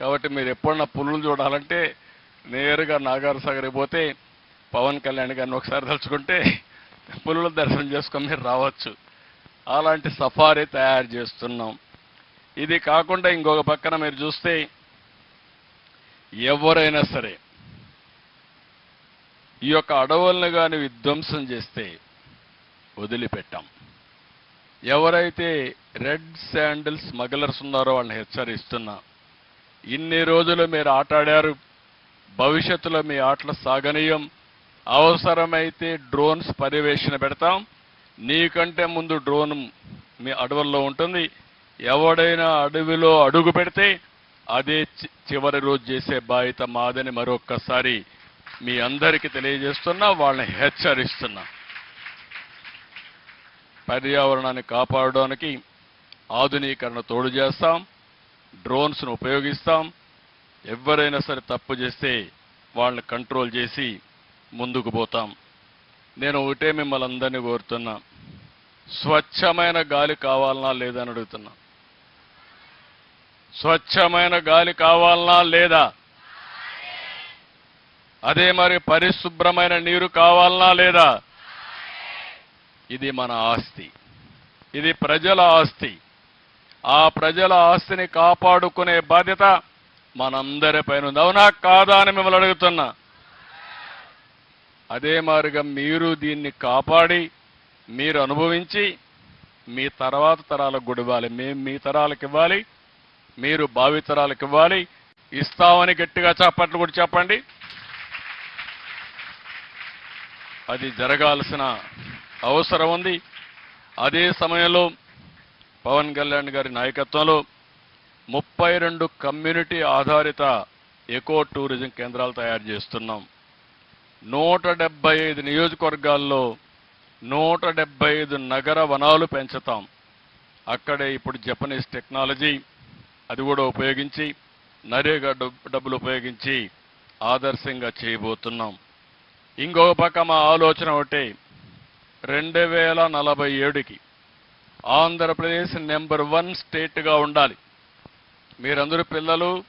కాబట్టి మీరు ఎప్పుడన్నా పులులు చూడాలంటే నేరుగా నాగార్ సాగర్ పోతే పవన్ కళ్యాణ్ గారిని ఒకసారి తలుచుకుంటే పులుల దర్శనం చేసుకొని మీరు రావచ్చు. అలాంటి సఫారీ తయారు చేస్తున్నాం. ఇది కాకుండా ఇంకొక పక్కన మీరు చూస్తే ఎవరైనా సరే ఈ యొక్క అడవులను కానీ విధ్వంసం చేస్తే వదిలిపెట్టాం. ఎవరైతే రెడ్ శాండిల్ స్మగ్లర్స్ ఉన్నారో వాళ్ళని హెచ్చరిస్తున్నా ఇన్ని రోజులు మీరు ఆటాడారు. భవిష్యత్తులో మీ ఆటలు సాగనీయం. అవసరమైతే డ్రోన్స్ పర్యవేక్షణ పెడతాం. నీకంటే ముందు డ్రోన్ మీ అడవుల్లో ఉంటుంది. ఎవడైనా అడవిలో అడుగు పెడితే అదే చి- చివరి రోజు చేసే బాధ్యత మాదని మరొక్కసారి మీ అందరికీ తెలియజేస్తున్నా వాళ్ళని హెచ్చరిస్తున్నా. పర్యావరణాన్ని కాపాడడానికి ఆధునీకరణ తోడు చేస్తాం. డ్రోన్స్ను ఉపయోగిస్తాం. ఎవరైనా సరే తప్పు చేస్తే వాళ్ళని కంట్రోల్ చేసి ముందుకు పోతాం. నేను ఒకటే మిమ్మల్ని అందరినీ కోరుతున్నా. స్వచ్ఛమైన గాలి కావాలనా లేదా అని అడుగుతున్నా. స్వచ్ఛమైన గాలి కావాలనా లేదా? అదే మరి పరిశుభ్రమైన నీరు కావాలనా లేదా? ఇది మన ఆస్తి. ఇది ప్రజల ఆస్తి. ఆ ప్రజల ఆస్తిని కాపాడుకునే బాధ్యత మనందరిపైన ఉంది. అవునా? కాదా అని మిమ్మల్ని అడుగుతున్నా. అదే మారుగా మీరు దీన్ని కాపాడి మీరు అనుభవించి మీ తర్వాత తరాలకు కూడా ఇవ్వాలి. మేము మీ తరాలకు ఇవ్వాలి మీరు భావి తరాలకు ఇవ్వాలి. ఇస్తామని గట్టిగా చప్పట్లు కూడా చెప్పండి. అది జరగాల్సిన అవసరం ఉంది. అదే సమయంలో పవన్ కళ్యాణ్ గారి నాయకత్వంలో ముప్పై రెండు కమ్యూనిటీ ఆధారిత ఎకో టూరిజం కేంద్రాలు తయారు చేస్తున్నాం. నూట డెబ్బై ఐదు నియోజకవర్గాల్లో నూట డెబ్బై ఐదు నగర వనాలు పెంచుతాం. అక్కడే ఇప్పుడు జపనీస్ టెక్నాలజీ అది కూడా ఉపయోగించి నరేగా డబ్- డబ్బులు ఉపయోగించి ఆదర్శంగా చేయబోతున్నాం. ఇంకొక పక్క మా ఆలోచన ఒకటి రెండు వేల నలభై ఏడుకి ఆంధ్రప్రదేశ్ నెంబర్ వన్ స్టేట్గా ఉండాలి. మీరందరూ పిల్లలు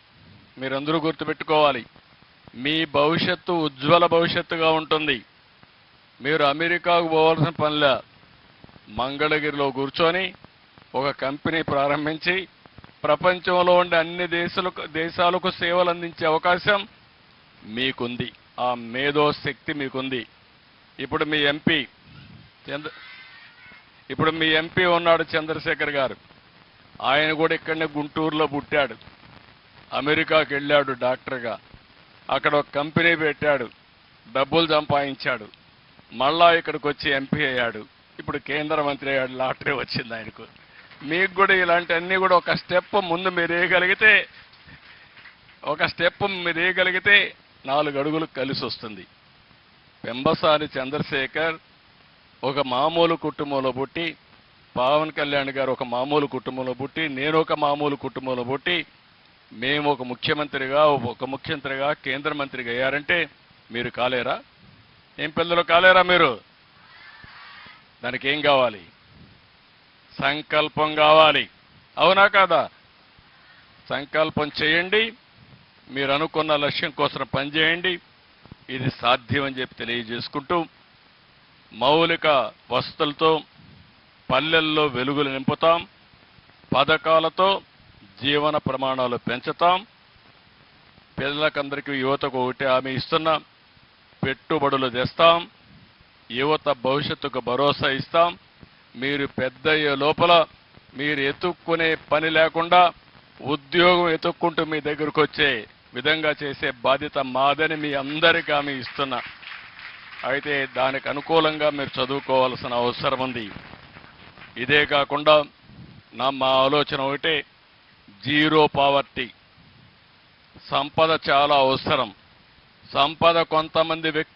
మీరందరూ గుర్తుపెట్టుకోవాలి. మీ భవిష్యత్తు ఉజ్వల భవిష్యత్తుగా ఉంటుంది. మీరు అమెరికాకు పోవాల్సిన పనిలే మంగళగిరిలో కూర్చొని ఒక కంపెనీ ప్రారంభించి ప్రపంచంలో ఉండే అన్ని దేశాలకు దేశాలకు సేవలు అందించే అవకాశం మీకుంది. ఆ మేధో శక్తి మీకుంది. ఇప్పుడు మీ ఎంపీ చంద్ర ఇప్పుడు మీ ఎంపీ ఉన్నాడు చంద్రశేఖర్ గారు. ఆయన కూడా ఇక్కడనే గుంటూరులో పుట్టాడు. అమెరికాకి వెళ్ళాడు డాక్టర్గా. అక్కడ ఒక కంపెనీ పెట్టాడు. డబ్బులు సంపాదించాడు. మళ్ళా ఇక్కడికి వచ్చి ఎంపీ అయ్యాడు. ఇప్పుడు కేంద్ర మంత్రి అయ్యాడు. లాటరీ వచ్చింది ఆయనకు. మీకు కూడా ఇలాంటివన్నీ కూడా ఒక స్టెప్ ముందు మీరు వేయగలిగితే ఒక స్టెప్ మీరు వేయగలిగితే నాలుగు అడుగులు కలిసి వస్తుంది. పెంబసాని చంద్రశేఖర్ ఒక మామూలు కుటుంబంలో పుట్టి పవన్ కళ్యాణ్ గారు ఒక మామూలు కుటుంబంలో పుట్టి నేను ఒక మామూలు కుటుంబంలో పుట్టి మేము ఒక ముఖ్యమంత్రిగా ఒక ముఖ్యమంత్రిగా కేంద్ర మంత్రిగా అయ్యారంటే మీరు కాలేరా? ఏం పిల్లలు కాలేరా మీరు? దానికి ఏం కావాలి? సంకల్పం కావాలి. అవునా కాదా? సంకల్పం చేయండి మీరు అనుకున్న లక్ష్యం కోసం పనిచేయండి ఇది సాధ్యం అని చెప్పి తెలియజేసుకుంటూ మౌలిక వసతులతో పల్లెల్లో వెలుగులు నింపుతాం. పథకాలతో జీవన ప్రమాణాలు పెంచుతాం. పిల్లలకందరికీ యువతకు ఒకటి హామీ ఇస్తున్నాం పెట్టుబడులు తెస్తాం. యువత భవిష్యత్తుకు భరోసా ఇస్తాం. మీరు పెద్ద లోపల మీరు ఎత్తుక్కునే పని లేకుండా ఉద్యోగం ఎత్తుక్కుంటూ మీ దగ్గరకు వచ్చే విధంగా చేసే బాధ్యత మాదని మీ అందరికీ హామీ ఇస్తున్నా. అయితే దానికి అనుకూలంగా మీరు చదువుకోవాల్సిన అవసరం ఉంది. ఇదే కాకుండా నా మా ఆలోచన ఒకటే జీరో పావర్టీ. సంపద చాలా అవసరం. సంపద కొంతమంది వ్యక్తులు